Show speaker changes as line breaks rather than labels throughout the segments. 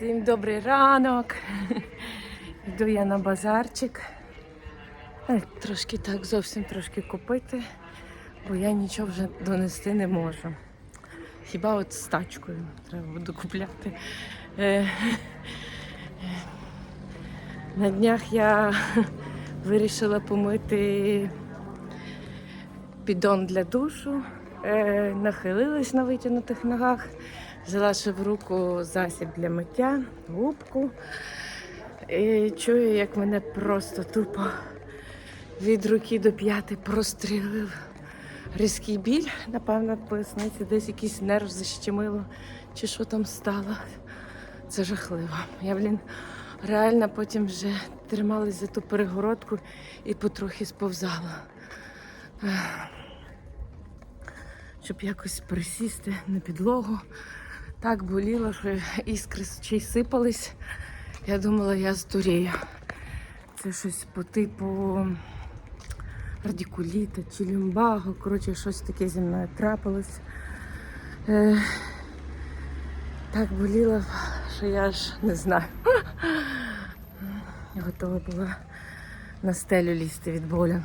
Всім добрий ранок. Йду я на базарчик. Е, Трошки так, зовсім трошки купити, бо я нічого вже донести не можу. Хіба от з тачкою треба буду купляти. Е, На днях я вирішила помити піддон для душу, е, нахилилась на витягнутих ногах, взяла ще в руку засіб для миття, губку. І чую, як мене просто тупо від руки до п'яти прострілив різкий біль, напевно, поясниці, десь якийсь нерв защемило, чи що там стало. Це жахливо. Я, блін, реально потім вже трималась за ту перегородку і потрохи сповзала. Щоб якось присісти на підлогу. Так боліло, що іскри очей сипались. Я думала, я здурію. Це щось по типу радикуліта чи люмбаго. Коротше, щось таке зі мною трапилось. Е, так боліло, що я аж не знаю. Я готова була на стелю лізти від болю.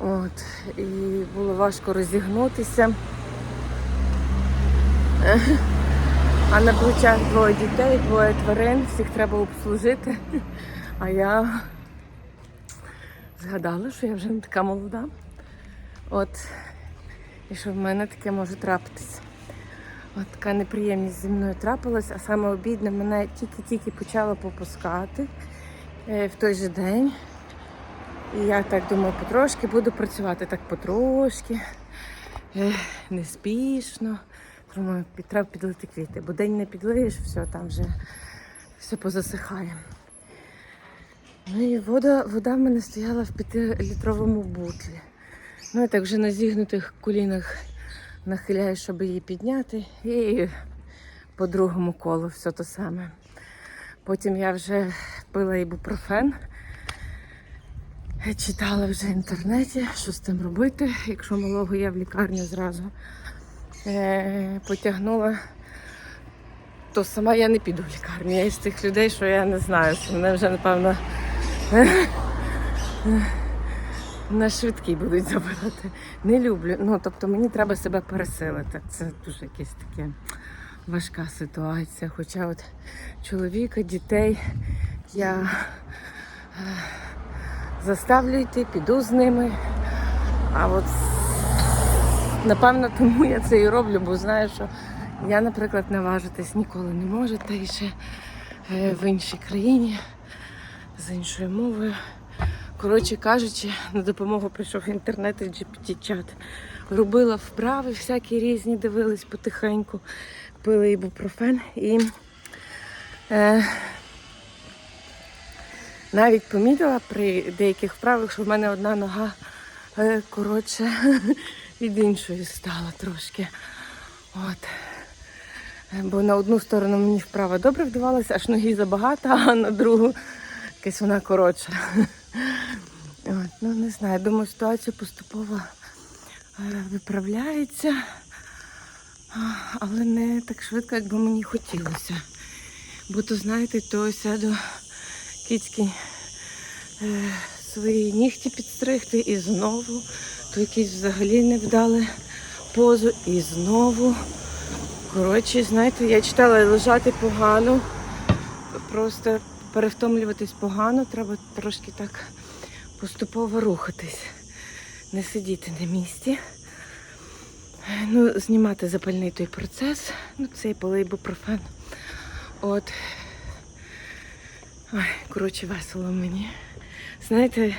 От, і було важко розігнутися. А на плечах двоє дітей, двоє тварин, всіх треба обслужити. А я згадала, що я вже не така молода. От, і що в мене таке може трапитися. От така неприємність зі мною трапилась, а саме обідне мене тільки-тільки почало попускати е, в той же день. І я так думаю, потрошки буду працювати так потрошки, неспішно. Думаю, треба підлити квіти, бо день не підлиєш, все, там вже все позасихає. Ну і вода, вода в мене стояла в п'ятилітровому бутлі. Ну, я так вже на зігнутих колінах нахиляю, щоб її підняти. І по другому колу все те саме. Потім я вже пила ібупрофен. Читала вже в інтернеті, що з тим робити, якщо малого я в лікарню зразу е, потягнула, то сама я не піду в лікарню. Я із тих людей, що я не знаю, що мене вже, напевно, на швидкий будуть забирати. Не люблю. Ну, тобто мені треба себе пересилити. Це дуже якась таке важка ситуація. Хоча от чоловіка, дітей я е, заставлю йти, піду з ними. А от напевно тому я це і роблю, бо знаю, що я, наприклад, наважитись ніколи не можу, та і ще е, в іншій країні з іншою мовою. Коротше кажучи, на допомогу прийшов інтернет і GPT-чат. Робила вправи, всякі різні, дивились потихеньку, пили ібупрофен і е, навіть помітила при деяких вправах, що в мене одна нога е, коротше від іншої стала трошки. От. Е, Бо на одну сторону мені вправа добре вдавалася, аж ноги забагато, а на другу якась вона коротша. От, ну не знаю, думаю, ситуація поступово е, виправляється, але не так швидко, як би мені хотілося. Бо то, знаєте, то сяду кицьки е, свої нігті підстригти і знову, то якісь взагалі не вдали позу і знову. Коротше, знаєте, я читала лежати погано, просто перевтомлюватись погано, треба трошки так поступово рухатись, не сидіти на місці. Ну, знімати запальний той процес, ну цей полейбупрофен. От. Ой, коротше, весело мені. Знаєте,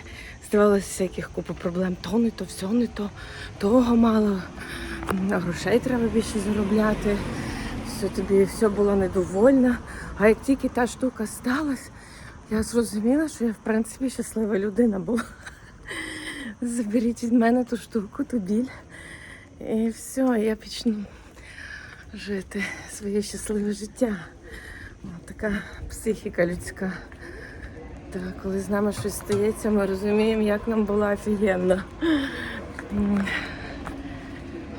здавалося всяких купу проблем. То не то, все не то, того мало. Грошей треба більше заробляти. Все тобі все було недовольно. А як тільки та штука сталася, я зрозуміла, що я в принципі щаслива людина була. Заберіть від мене ту штуку, ту біль. І все, я почну жити своє щасливе життя. Така психіка людська. Так, коли з нами щось стається, ми розуміємо, як нам було офігенно.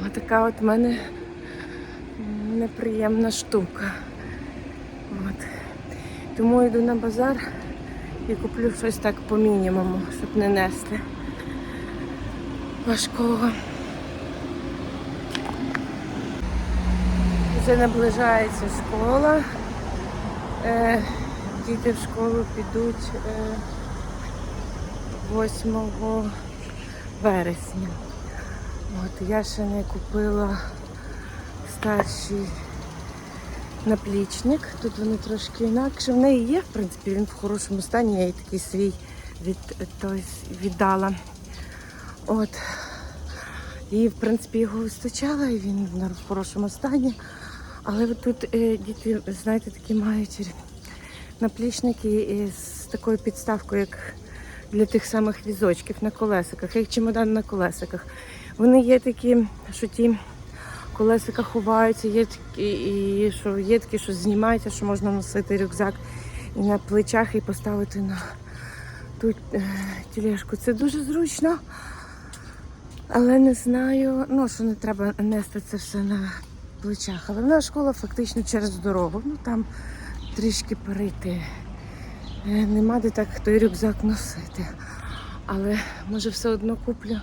Отака от в мене неприємна штука. От. Тому йду на базар і куплю щось так по мінімуму, щоб не нести важкого. Вже наближається школа. Е, діти в школу підуть е, 8 вересня. От, я ще не купила старший наплічник. Тут вони трошки інакше. В неї є, в принципі, він в хорошому стані. Я їй такий свій від, той, віддала. От. І, в принципі, його вистачало, і він в хорошому стані. Але от тут е, діти, знаєте, такі мають наплічники з такою підставкою, як для тих самих візочків на колесиках, як чемодан на колесиках. Вони є такі, що ті колесика ховаються, є такі, і що є такі, що знімаються, що можна носити рюкзак і на плечах і поставити на ту е, тележку. Це дуже зручно. Але не знаю, ну що не треба нести це все на плечах. Але нас школа фактично через дорогу. Ну там трішки перейти. Е, Нема де так той рюкзак носити. Але може все одно куплю.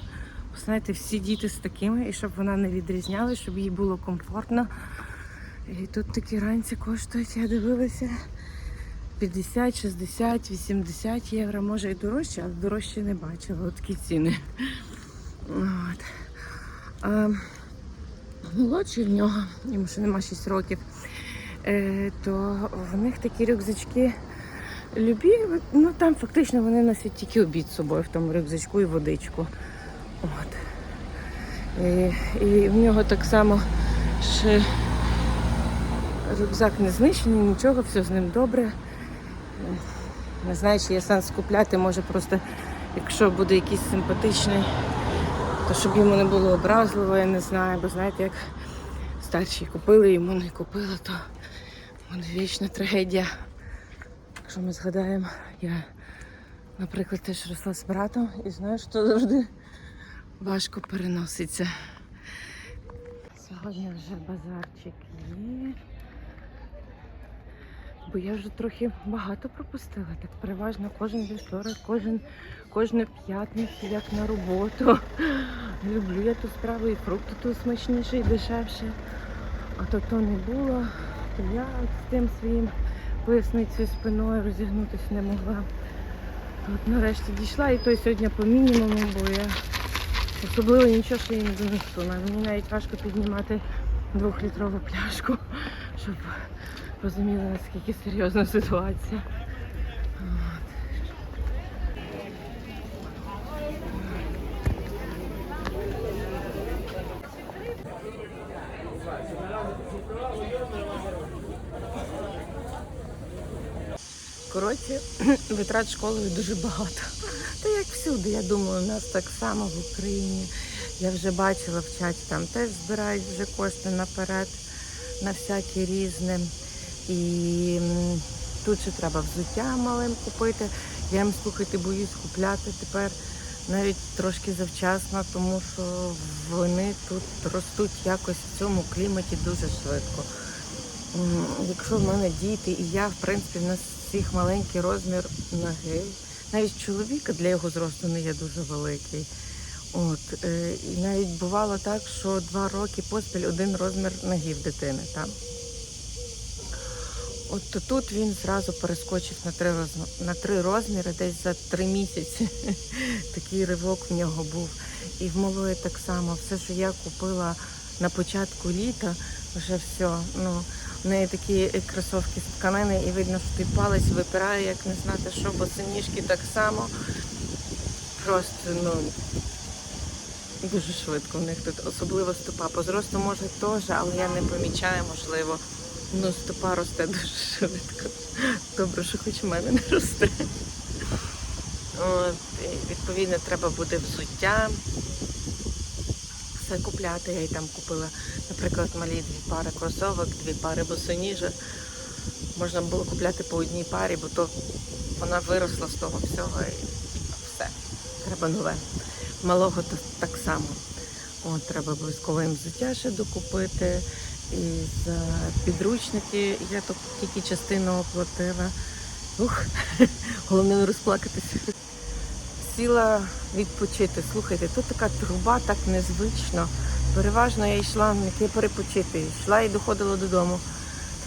Знаєте, всі діти з такими, і щоб вона не відрізняла, щоб їй було комфортно. І тут такі ранці коштують, я дивилася 50, 60, 80 євро, може і дорожче, але дорожче не бачила. Такі ціни. От. А, молодший в нього, йому ще нема 6 років, е, то в них такі рюкзачки любі. Ну там фактично вони носять тільки обід з собою в тому рюкзачку і водичку. От. І, і в нього так само ще рюкзак не знищений, нічого, все з ним добре. Не знаю, чи є сенс купляти, може просто, якщо буде якийсь симпатичний, то щоб йому не було образливо, я не знаю, бо знаєте, як старші купили, йому не купили, то буде вічна трагедія. Якщо ми згадаємо, я, наприклад, теж росла з братом і знаю, що завжди важко переноситься. Сьогодні вже базарчик є. Бо я вже трохи багато пропустила. Так переважно кожен вівторок, кожен, кожну п'ятницю, як на роботу. Люблю я ту справу, і фрукти тут смачніші і дешевше. А то то не було, то я з тим своїм поясницею спиною розігнутися не могла. От нарешті дійшла і то сьогодні по мінімуму, бо я особливо нічого ще не донесу. Мені навіть важко піднімати двохлітрову пляшку, щоб розуміли, наскільки серйозна ситуація. Коротше, витрат школою дуже багато. Та як всюди, я думаю, у нас так само в Україні. Я вже бачила в чаті, там теж збирають вже кошти наперед на всякі різне. І тут ще треба взуття малим купити. Я їм слухайте, боюсь купляти тепер навіть трошки завчасно, тому що вони тут ростуть якось в цьому кліматі дуже швидко. Якщо в мене діти і я, в принципі, в нас всіх маленький розмір ноги. Навіть чоловіка для його зросту не є дуже великий. От, е, і навіть бувало так, що два роки поспіль один розмір ноги в дитини. Там. От тут він зразу перескочив на три, на три розміри, десь за три місяці. Такий ривок в нього був. І в малої так само. Все, що я купила на початку літа, вже все. Ну, в неї такі кросовки з тканини, і видно, що той палець випирає, як не знати що, бо синіжки так само. Просто, ну, дуже швидко в них тут, особливо стопа. По зросту може теж, але я не помічаю, можливо. Ну, стопа росте дуже швидко. Добре, що хоч в мене не росте. От, відповідно, треба буде взуття. Все купляти. Я й там купила, наприклад, малі дві пари кросовок, дві пари босоніжок. Можна було купляти по одній парі, бо то вона виросла з того всього і все. Треба нове. Малого так само. От, треба обов'язково їм взуття ще докупити. І за підручники. Я тут тільки частину оплатила. Ух, головне не розплакатися. Сіла відпочити. Слухайте, тут така труба так незвично. Переважно я йшла не перепочити. Йшла і доходила додому.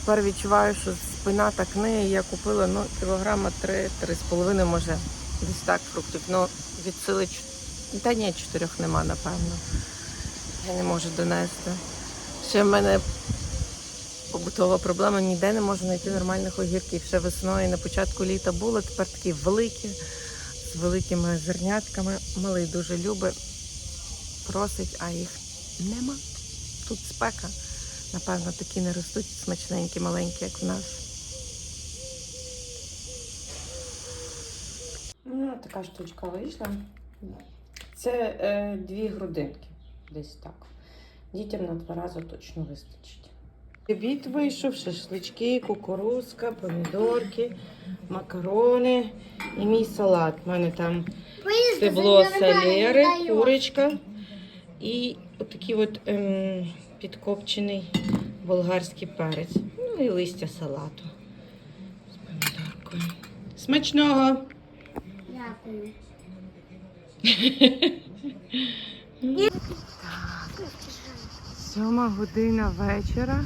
Тепер відчуваю, що спина так не. Я купила ну, кілограма три, три з половиною, може, десь так фруктів. Ну, від та ні, чотирьох нема, напевно. Я не можу донести. Ще в мене побутова проблема, ніде не можу знайти нормальних огірків. Ще весною на початку літа було, тепер такі великі, з великими зернятками. Малий дуже любить, просить, а їх нема. Тут спека. Напевно, такі не ростуть смачненькі, маленькі, як в нас. Ну, така штучка вийшла. Це е, дві грудинки. Десь так. Дітям на два рази точно вистачить. Обід вийшов, шашлички, кукурузка, помідорки, макарони і мій салат. У мене там стебло селери, курочка і отакий от ем, підкопчений болгарський перець. Ну і листя салату з помідоркою. Смачного!
Дякую.
Сьома година вечора,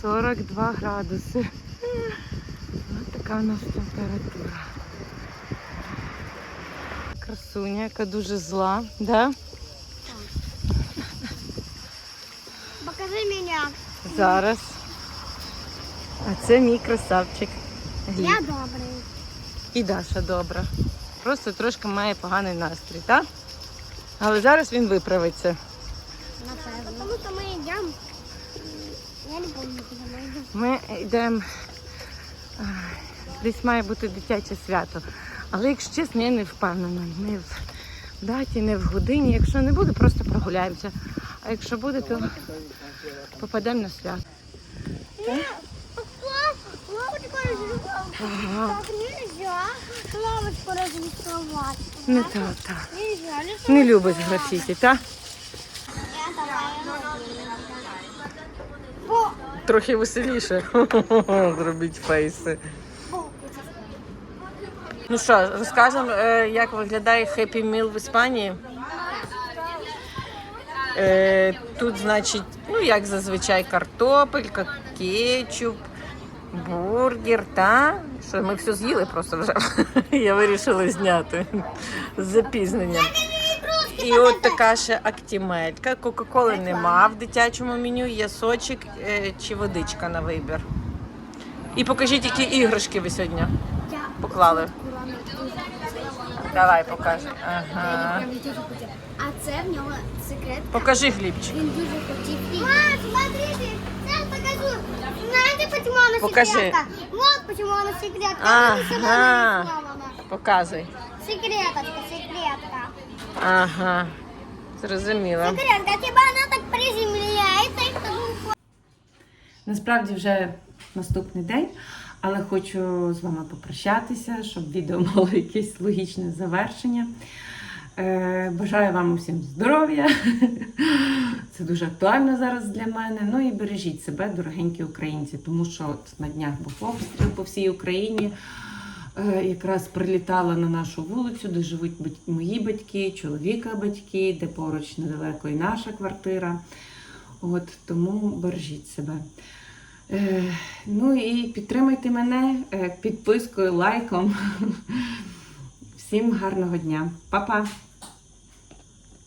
42 градуси. Ось така у нас температура. Красуня, яка дуже зла, да?
Покажи меня.
Зараз. А це мій красавчик. Гліб.
Я добрий.
І Даша добра. Просто трошки має поганий настрій, так? Але зараз він виправиться.
Що ми йдемо. Я не пам'ятаю, куди ми йдемо.
Ми йдемо. а, Десь має бути дитяче свято. Але якщо чесно, я не впевнена. Не в даті, не в годині. Якщо не буде, просто прогуляємося. А якщо буде, то попадемо на свято.
Лавочку
Ага.
Так нельзя. Лавочку разрисовать.
Не так, так.
Нельзя.
Не любить графіті, так? Трохи веселіше. Зробіть фейси. Ну що, розкажемо, е, як виглядає Happy Meal в Іспанії. Е, Тут, значить, ну як зазвичай, картопелька, кетчуп, бургер, та що ми все з'їли просто вже. Я вирішила зняти з запізненням. І от така ще актімелька. Кока-коли нема в дитячому меню, є сочок е, чи водичка на вибір. І покажіть, які іграшки ви сьогодні поклали. Давай покажи. Ага.
А це в нього секрет.
Покажи хлібчик.
Він дуже хотів. Мам, смотрите, сейчас покажу. Знаете, почему она
Покажи.
секретка? Вот почему она секретка.
Ага. Показуй.
Секреточка, секретка.
Ага. Зрозуміла.
Секретка, так
Насправді вже наступний день, але хочу з вами попрощатися, щоб відео мало якесь логічне завершення. Е, Бажаю вам усім здоров'я. Це дуже актуально зараз для мене. Ну і бережіть себе, дорогенькі українці, тому що от на днях був обстріл по всій Україні. Е, Якраз прилітала на нашу вулицю, де живуть мої батьки, чоловіка батьки, де поруч недалеко і наша квартира. От тому бережіть себе. Е, ну і підтримайте мене е, підпискою, лайком. Всім гарного дня. Па-па!